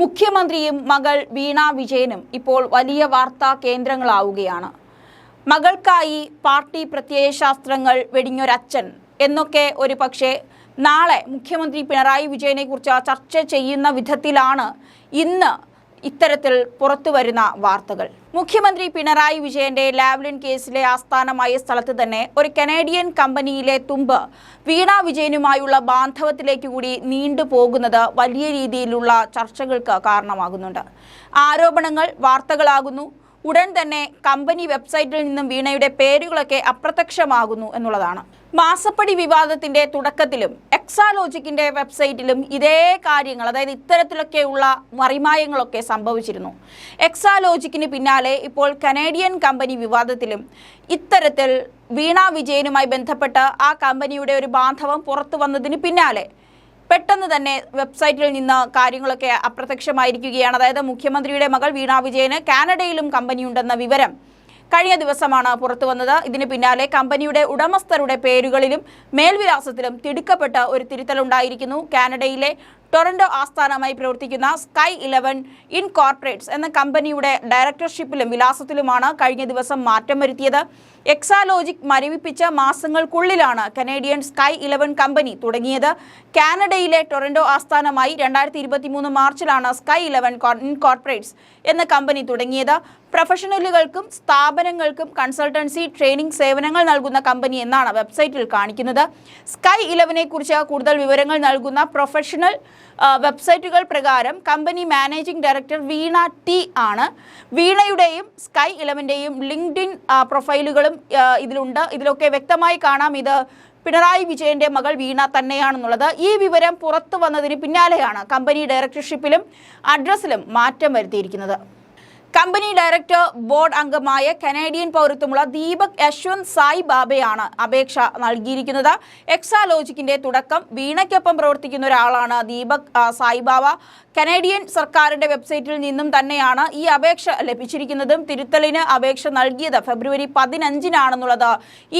മുഖ്യമന്ത്രിയും മകൾ വീണ വിജയനും ഇപ്പോൾ വലിയ വാർത്താ കേന്ദ്രങ്ങളാവുകയാണ്. മകൾക്കായി പാർട്ടി പ്രത്യയശാസ്ത്രങ്ങൾ വെടിഞ്ഞൊരച്ഛൻ എന്നൊക്കെ ഒരു പക്ഷേ നാളെ മുഖ്യമന്ത്രി പിണറായി വിജയനെക്കുറിച്ച് ചർച്ച ചെയ്യുന്ന വിധത്തിലാണ് ഇന്ന് ഇത്തരത്തിൽ പുറത്തുവരുന്ന വാർത്തകൾ. മുഖ്യമന്ത്രി പിണറായി വിജയന്റെ ലാവ്ലിൻ കേസിലെ ആസ്ഥാനമായ സ്ഥലത്ത് തന്നെ ഒരു കനേഡിയൻ കമ്പനിയിലെ തുമ്പ് വീണ വിജയനുമായുള്ള ബാന്ധവത്തിലേക്ക് കൂടി നീണ്ടുപോകുന്നത് വലിയ രീതിയിലുള്ള ചർച്ചകൾക്ക് കാരണമാകുന്നുണ്ട്. ആരോപണങ്ങൾ വാർത്തകളാകുന്നു. ഉടൻ തന്നെ കമ്പനി വെബ്സൈറ്റിൽ നിന്നും വീണയുടെ പേരുകളൊക്കെ അപ്രത്യക്ഷമാകുന്നു എന്നുള്ളതാണ്. മാസപ്പടി വിവാദത്തിന്റെ തുടക്കത്തിലും എക്സാലോജിക്കിന്റെ വെബ്സൈറ്റിലും ഇതേ കാര്യങ്ങൾ അതായത് ഇത്തരത്തിലൊക്കെയുള്ള മറിമായങ്ങളൊക്കെ സംഭവിച്ചിരുന്നു. എക്സാലോജിക്കിന് പിന്നാലെ ഇപ്പോൾ കനേഡിയൻ കമ്പനി വിവാദത്തിലും ഇത്തരത്തിൽ വീണ വിജയനുമായി ബന്ധപ്പെട്ട് ആ കമ്പനിയുടെ ഒരു ബാന്ധവം പുറത്തു വന്നതിന് പിന്നാലെ പെട്ടെന്ന് തന്നെ വെബ്സൈറ്റിൽ നിന്ന് കാര്യങ്ങളൊക്കെ അപ്രത്യക്ഷമായിരിക്കുകയാണ്. അതായത് മുഖ്യമന്ത്രിയുടെ മകൾ വീണ വിജയന് കാനഡയിലും കമ്പനിയുണ്ടെന്ന വിവരം കഴിഞ്ഞ ദിവസമാണ് പുറത്തു വന്നത്. ഇതിന് പിന്നാലെ കമ്പനിയുടെ ഉടമസ്ഥരുടെ പേരുകളിലും മേൽവിലാസത്തിലും തിടുക്കപ്പെട്ട ഒരു തിരുത്തലുണ്ടായിരിക്കുന്നു. കാനഡയിലെ ടൊറന്റോ ആസ്ഥാനമായി പ്രവർത്തിക്കുന്ന സ്കൈ ഇലവൻ ഇൻകോർപ്പറേറ്റ്സ് എന്ന കമ്പനിയുടെ ഡയറക്ടർഷിപ്പിലും വിലാസത്തിലുമാണ് കഴിഞ്ഞ ദിവസം മാറ്റം വരുത്തിയത്. എക്സാലോജിക് മരവിപ്പിച്ച മാസങ്ങൾക്കുള്ളിലാണ് കനേഡിയൻ സ്കൈ ഇലവൻ കമ്പനി തുടങ്ങിയത്. കാനഡയിലെ ടൊറന്റോ ആസ്ഥാനമായി രണ്ടായിരത്തി ഇരുപത്തി മൂന്ന് മാർച്ചിലാണ് സ്കൈ ഇലവൻ ഇൻകോർപ്പറേറ്റ്സ് എന്ന കമ്പനി തുടങ്ങിയത്. പ്രൊഫഷണലുകൾക്കും സ്ഥാപനങ്ങൾക്കും കൺസൾട്ടൻസി ട്രെയിനിംഗ് സേവനങ്ങൾ നൽകുന്ന കമ്പനി എന്നാണ് വെബ്സൈറ്റിൽ കാണിക്കുന്നത്. സ്കൈ ഇലവനെ കുറിച്ച് കൂടുതൽ വിവരങ്ങൾ നൽകുന്ന പ്രൊഫഷണൽ വെബ്സൈറ്റുകൾ പ്രകാരം company managing director Veena T ആണ്. വീണയുടെയും സ്കൈ ഇലവന്റെയും ലിങ്ക്ഡിൻ പ്രൊഫൈലുകളും ഇതിലുണ്ട്. ഇതിലൊക്കെ വ്യക്തമായി കാണാം ഇത് പിണറായി വിജയന്റെ മകൾ വീണ തന്നെയാണെന്നുള്ളത്. ഈ വിവരം പുറത്തു വന്നതിന് പിന്നാലെയാണ് കമ്പനി ഡയറക്ടർഷിപ്പിലും അഡ്രസ്സിലും മാറ്റം വരുത്തിയിരിക്കുന്നത്. കമ്പനി ഡയറക്ടർ ബോർഡ് അംഗമായ കനേഡിയൻ പൗരത്വമുള്ള ദീപക് യശ്വന്ത് സായി ബാബയാണ് അപേക്ഷ നൽകിയിരിക്കുന്നത്. എക്സാലോജിക്കിന്റെ തുടക്കം വീണയ്ക്കൊപ്പം പ്രവർത്തിക്കുന്ന ഒരാളാണ് ദീപക് സായി ബാബ. കനേഡിയൻ സർക്കാരിന്റെ വെബ്സൈറ്റിൽ നിന്നും തന്നെയാണ് ഈ അപേക്ഷ ലഭിച്ചിരിക്കുന്നതും. തിരുത്തലിന് അപേക്ഷ നൽകിയത് ഫെബ്രുവരി പതിനഞ്ചിനാണെന്നുള്ളത്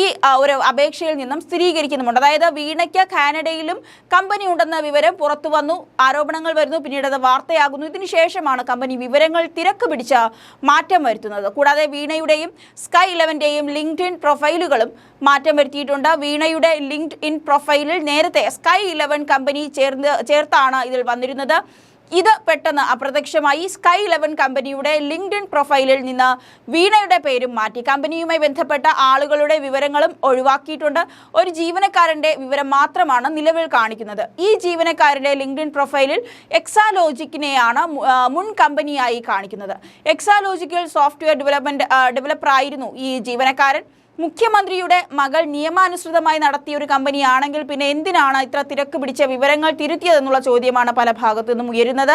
ഈ ഒരു അപേക്ഷയിൽ നിന്നും സ്ഥിരീകരിക്കുന്നുമുണ്ട്. അതായത് വീണയ്ക്ക് കാനഡയിലും കമ്പനി ഉണ്ടെന്ന വിവരം പുറത്തു വന്നു ആരോപണങ്ങൾ വരുന്നു. പിന്നീട് അത് വാർത്തയാകുന്നു. ഇതിനുശേഷമാണ് കമ്പനി വിവരങ്ങൾ തിരക്ക് പിടിച്ച് മാറ്റം വരുത്തുന്നത്. കൂടാതെ വീണയുടെയും സ്കൈ ഇലവന്റെയും ലിങ്ക്ഡ് ഇൻ പ്രൊഫൈലുകളും മാറ്റം വരുത്തിയിട്ടുണ്ട്. വീണയുടെ ലിങ്ക്ഡ് ഇൻ പ്രൊഫൈലിൽ നേരത്തെ സ്കൈ ഇലവൻ കമ്പനി ചേർന്ന് ചേർത്താണ് ഇതിൽ വന്നിരുന്നത്. ഇത് പെട്ടെന്ന് അപ്രത്യക്ഷമായി. സ്കൈ ഇലവൻ കമ്പനിയുടെ ലിങ്ക്ഡ് ഇൻ പ്രൊഫൈലിൽ നിന്ന് വീണയുടെ പേരും മാറ്റി. കമ്പനിയുമായി ബന്ധപ്പെട്ട ആളുകളുടെ വിവരങ്ങളും ഒഴിവാക്കിയിട്ടുണ്ട്. ഒരു ജീവനക്കാരന്റെ വിവരം മാത്രമാണ് നിലവിൽ കാണിക്കുന്നത്. ഈ ജീവനക്കാരന്റെ ലിങ്ക്ഡ് ഇൻ പ്രൊഫൈലിൽ എക്സാലോജിക്കിനെയാണ് മുൻ കമ്പനിയായി കാണിക്കുന്നത്. എക്സാലോജിക്കൽ സോഫ്റ്റ്വെയർ ഡെവലപ്മെന്റ് ഡെവലപ്പർ ആയിരുന്നു ഈ ജീവനക്കാരൻ. മുഖ്യമന്ത്രിയുടെ മകൾ നിയമാനുസൃതമായി നടത്തിയ ഒരു കമ്പനിയാണെങ്കിൽ പിന്നെ എന്തിനാണ് ഇത്ര തിരക്ക് പിടിച്ച വിവരങ്ങൾ തിരുത്തിയതെന്നുള്ള ചോദ്യമാണ് പല ഭാഗത്തു നിന്നും ഉയരുന്നത്.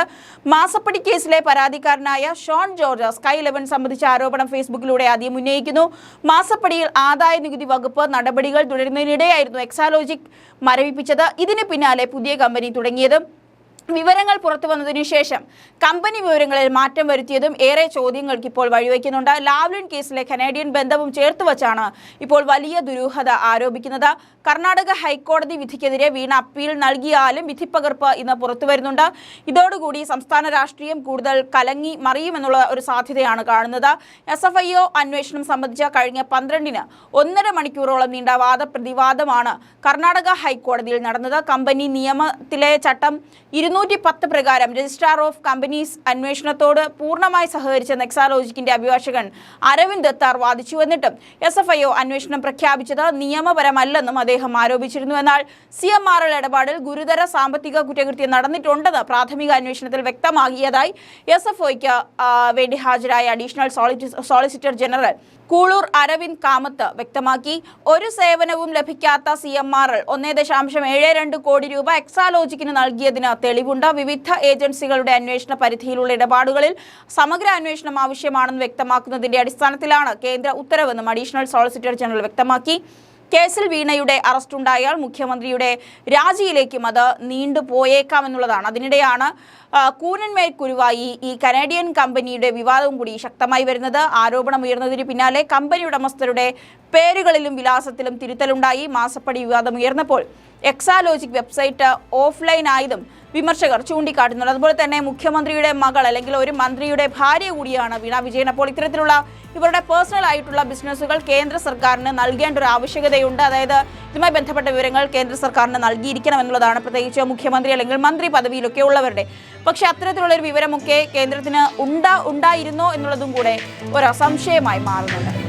മാസപ്പടി കേസിലെ പരാതിക്കാരനായ ഷോൺ ജോർജ് സ്കൈ ഇലവൻ സംബന്ധിച്ച ആരോപണം ഫേസ്ബുക്കിലൂടെ ആദ്യം ഉന്നയിക്കുന്നു. മാസപ്പടിയിൽ ആദായ നികുതി വകുപ്പ് നടപടികൾ തുടരുന്നതിനിടെയായിരുന്നു എക്സാലോജിക് മരവിപ്പിച്ചത്. ഇതിന് പിന്നാലെ പുതിയ കമ്പനി തുടങ്ങിയത് വിവരങ്ങൾ പുറത്തു വന്നതിനു ശേഷം കമ്പനി വിവരങ്ങളിൽ മാറ്റം വരുത്തിയതും ഏറെ ചോദ്യങ്ങൾക്ക് ഇപ്പോൾ വഴിവെക്കുന്നുണ്ട്. ലാവ്ലിൻ കേസിലെ കനേഡിയൻ ബന്ധവും ചേർത്ത് വച്ചാണ് ഇപ്പോൾ വലിയ ദുരൂഹത ആരോപിക്കുന്നത്. കർണാടക ഹൈക്കോടതി വിധിക്കെതിരെ വീണ അപ്പീൽ നൽകിയാലും വിധിപ്പകർപ്പ് ഇന്ന് പുറത്തു വരുന്നുണ്ട്. ഇതോടുകൂടി സംസ്ഥാന രാഷ്ട്രീയം കൂടുതൽ കലങ്ങി മറിയുമെന്നുള്ള ഒരു സാധ്യതയാണ് കാണുന്നത്. എസ് എഫ് അന്വേഷണം സംബന്ധിച്ച കഴിഞ്ഞ പന്ത്രണ്ടിന് ഒന്നര മണിക്കൂറോളം നീണ്ട വാദപ്രതിവാദമാണ് കർണാടക ഹൈക്കോടതിയിൽ നടന്നത്. കമ്പനി നിയമത്തിലെ ചട്ടം ഇരുന്നൂറ്റി പത്ത് പ്രകാരം രജിസ്ട്രാർ ഓഫ് കമ്പനീസ് അന്വേഷണത്തോട് പൂർണമായി സഹകരിച്ച നെക്സാലോജിക്കിന്റെ അഭിഭാഷകൻ അരവിന്ദ് ദത്താർ വാദിച്ചു എന്നിട്ടും എസ് എഫ് ഐ ഒ അന്വേഷണം പ്രഖ്യാപിച്ചത് നിയമപരമല്ലെന്നും അദ്ദേഹം ആരോപിച്ചിരുന്നു. എന്നാൽ സി എം ആർ എൽ ഇടപാടിൽ ഗുരുതര സാമ്പത്തിക കുറ്റകൃത്യം നടന്നിട്ടുണ്ടെന്ന് പ്രാഥമിക അന്വേഷണത്തിൽ വ്യക്തമാക്കിയതായി എസ് എഫ് ഒയ്ക്ക് വേണ്ടി ഹാജരായ additional solicitor general Koolur Arvind Kamath വ്യക്തമാക്കി ഒരു സേവനവും ലഭിക്കാത്ത സി എം ആർ എൽ ഒന്നേ ദശാംശം ഏഴ് രണ്ട് കോടി രൂപ എക്സാലോജിക്കിന് നൽകിയതിന് തെളിവുണ്ട്. വിവിധ ഏജൻസികളുടെ അന്വേഷണ പരിധിയിലുള്ള ഇടപാടുകളിൽ സമഗ്ര അന്വേഷണം ആവശ്യമാണെന്ന് വ്യക്തമാക്കുന്നതിന്റെ അടിസ്ഥാനത്തിലാണ് കേന്ദ്ര ഉത്തരവെന്നും അഡീഷണൽ സോളിസിറ്റർ ജനറൽ വ്യക്തമാക്കി. കേസിൽ വീണയുടെ അറസ്റ്റുണ്ടായാൽ മുഖ്യമന്ത്രിയുടെ രാജിയിലേക്കും അത് നീണ്ടുപോയേക്കാമെന്നുള്ളതാണ് അതിനിടെയാണ് കൂനന്മേൽ കുരുവായി ഈ കനേഡിയൻ കമ്പനിയുടെ വിവാദവും കൂടി ശക്തമായി വരുന്നത്. ആരോപണം ഉയർന്നതിന് പിന്നാലെ കമ്പനി ഉടമസ്ഥരുടെ പേരുകളിലും വിലാസത്തിലും തിരുത്തലുണ്ടായി. മാസപ്പടി വിവാദം ഉയർന്നപ്പോൾ എക്സാലോജിക് വെബ്സൈറ്റ് ഓഫ്ലൈൻ ആയതും വിമർശകർ ചൂണ്ടിക്കാട്ടുന്നുണ്ട്. അതുപോലെ തന്നെ മുഖ്യമന്ത്രിയുടെ മകൾ അല്ലെങ്കിൽ ഒരു മന്ത്രിയുടെ ഭാര്യ കൂടിയാണ് വീണ വിജയൻ. അപ്പോൾ ഇത്തരത്തിലുള്ള ഇവരുടെ പേഴ്സണൽ ആയിട്ടുള്ള ബിസിനസ്സുകൾ കേന്ദ്ര സർക്കാരിന് നൽകേണ്ട ഒരു ആവശ്യകതയുണ്ട്. അതായത് ഇതുമായി ബന്ധപ്പെട്ട വിവരങ്ങൾ കേന്ദ്ര സർക്കാരിന് നൽകിയിരിക്കണം എന്നുള്ളതാണ് പ്രത്യേകിച്ച് മുഖ്യമന്ത്രി അല്ലെങ്കിൽ മന്ത്രി പദവിയിലൊക്കെ ഉള്ളവരുടെ. പക്ഷേ അത്തരത്തിലുള്ള ഒരു വിവരമൊക്കെ കേന്ദ്രത്തിന് ഉണ്ടാ ഉണ്ടായിരുന്നോ എന്നുള്ളതും കൂടെ ഒരു സംശയമായി മാറുന്നുണ്ട്.